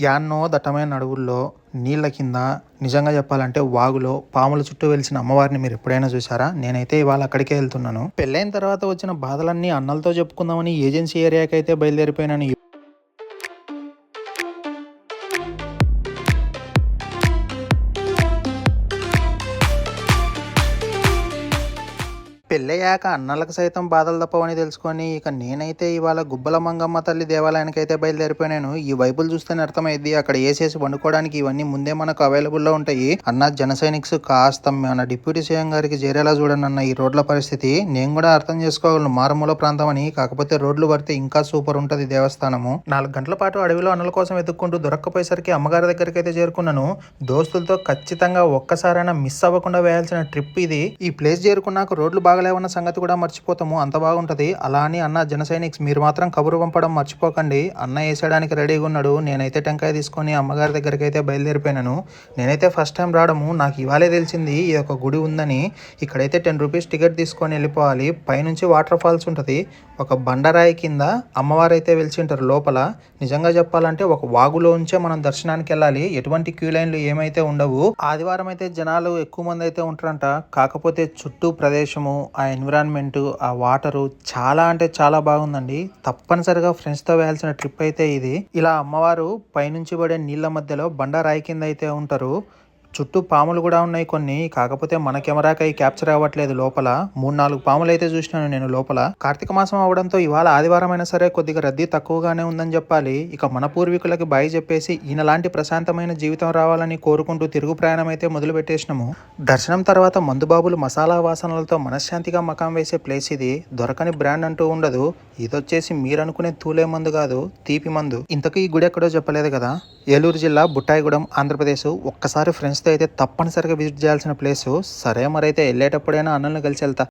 యాన్నో దట్టమైన అడవుల్లో నీళ్ళ కింద నిజంగా చెప్పాలంటే వాగులో పాముల చుట్టూ వెలిసిన అమ్మవారిని మీరు ఎప్పుడైనా చూసారా నేనైతే ఇవాళ అక్కడికే వెళ్తున్నాను. పెళ్ళైన తర్వాత వచ్చిన బాధలన్నీ అన్నలతో చెప్పుకుందామని ఏజెన్సీ ఏరియాకి అయితే బయలుదేరిపోయినాను పెళ్ళయ్యాక అన్నలకు సైతం బాధలు తప్పవని తెలుసుకొని ఇక నేనైతే ఇవాళ గుబ్బల మంగమ్మ తల్లి దేవాలయానికి అయితే బయలుదేరిపోయాను ఈ వైపులు చూస్తేనే అర్థమైంది అక్కడ వేసేసి వండుకోవడానికి ఇవన్నీ ముందే మనకు అవైలబుల్లో ఉంటాయి. అన్న జన సైనిక్స్ కాస్త మన డిప్యూటీ సీఎం గారికి చేరేలా చూడండి అన్న ఈ రోడ్ల పరిస్థితి. నేను కూడా అర్థం చేసుకోగలను మారుమూల ప్రాంతం అని కాకపోతే రోడ్లు పడితే ఇంకా సూపర్ ఉంటది దేవస్థానము. నాలుగు గంటల పాటు అడవిలో అన్నల కోసం వెతుక్కుంటూ దొరక్కపోయేసరికి అమ్మగారి దగ్గరికి అయితే చేరుకున్నాను. దోస్తులతో ఖచ్చితంగా ఒక్కసారైనా మిస్ అవ్వకుండా వేయాల్సిన ట్రిప్ ఇది. ఈ ప్లేస్ చేరుకున్నాక రోడ్లు బాగలేవన్న సంగతి కూడా మర్చిపోతాము. అంత బాగుంటుంది. అలా అని అన్న జన సైనిక్స్ మీరు మాత్రం కబురు పంపడం మర్చిపోకండి. అన్న వేసేయడానికి రెడీగా ఉన్నాడు. నేనైతే టెంకాయ తీసుకొని అమ్మగారి దగ్గరికి అయితే బయలుదేరిపోయినాను. నేనైతే ఫస్ట్ టైం రావడము. నాకు ఇవాళే తెలిసింది ఈ యొక్క గుడి ఉందని. ఇక్కడైతే టెన్ రూపీస్ టికెట్ తీసుకొని వెళ్ళిపోవాలి. పైనుంచి వాటర్ ఫాల్స్ ఉంటుంది. ఒక బండరాయి కింద అమ్మవారు అయితే వెలిచింటారు లోపల. నిజంగా చెప్పాలంటే ఒక వాగులోంచే మనం దర్శనానికి వెళ్ళాలి. ఎటువంటి క్యూ లైన్లు ఏమైతే ఉండవు. ఆదివారం అయితే జనాలు ఎక్కువ మంది అయితే ఉంటారంట. కాకపోతే చుట్టూ ప్రదేశము ఆ ఎన్విరాన్మెంట్ ఆ వాటరు చాలా అంటే చాలా బాగుందండి. తప్పనిసరిగా ఫ్రెండ్స్తో వేయాల్సిన ట్రిప్ అయితే ఇది. ఇలా అమ్మవారు పైనుంచి పడే నీళ్ళ మధ్యలో బండరాయి కింద అయితే ఉంటారు. చుట్టూ పాములు కూడా ఉన్నాయి కొన్ని. కాకపోతే మన కెమెరాకి అవి క్యాప్చర్ అవ్వట్లేదు లోపల. మూడు నాలుగు పాములు అయితే చూసినాను నేను లోపల. కార్తీక మాసం అవడంతో ఇవాళ ఆదివారం అయినా సరే కొద్దిగా రద్దీ తక్కువగానే ఉందని చెప్పాలి. ఇక మన పూర్వీకులకి బాయి చెప్పేసి ఈయనలాంటి ప్రశాంతమైన జీవితం రావాలని కోరుకుంటూ తిరుగు ప్రయాణం అయితే మొదలు పెట్టేసినాము దర్శనం తర్వాత మందుబాబులు మసాలా వాసనలతో మనశ్శాంతిగా మకాం వేసే ప్లేస్ ఇది. దొరకని బ్రాండ్ అంటూ ఉండదు. ఇదొచ్చేసి మీరు అనుకునే తూలే మందు కాదు తీపి మందు. ఇంతకు ఈ గుడి ఎక్కడో చెప్పలేదు కదా? ఏలూరు జిల్లా బుట్టాయిగూడెం ఆంధ్రప్రదేశ్. ఒక్కసారి ఫ్రెండ్స్తో అయితే తప్పనిసరిగా విజిట్ చేయాల్సిన ప్లేసు. సరే మరైతే వెళ్ళేటప్పుడైనా అన్నలను కలిసి వెళ్తా.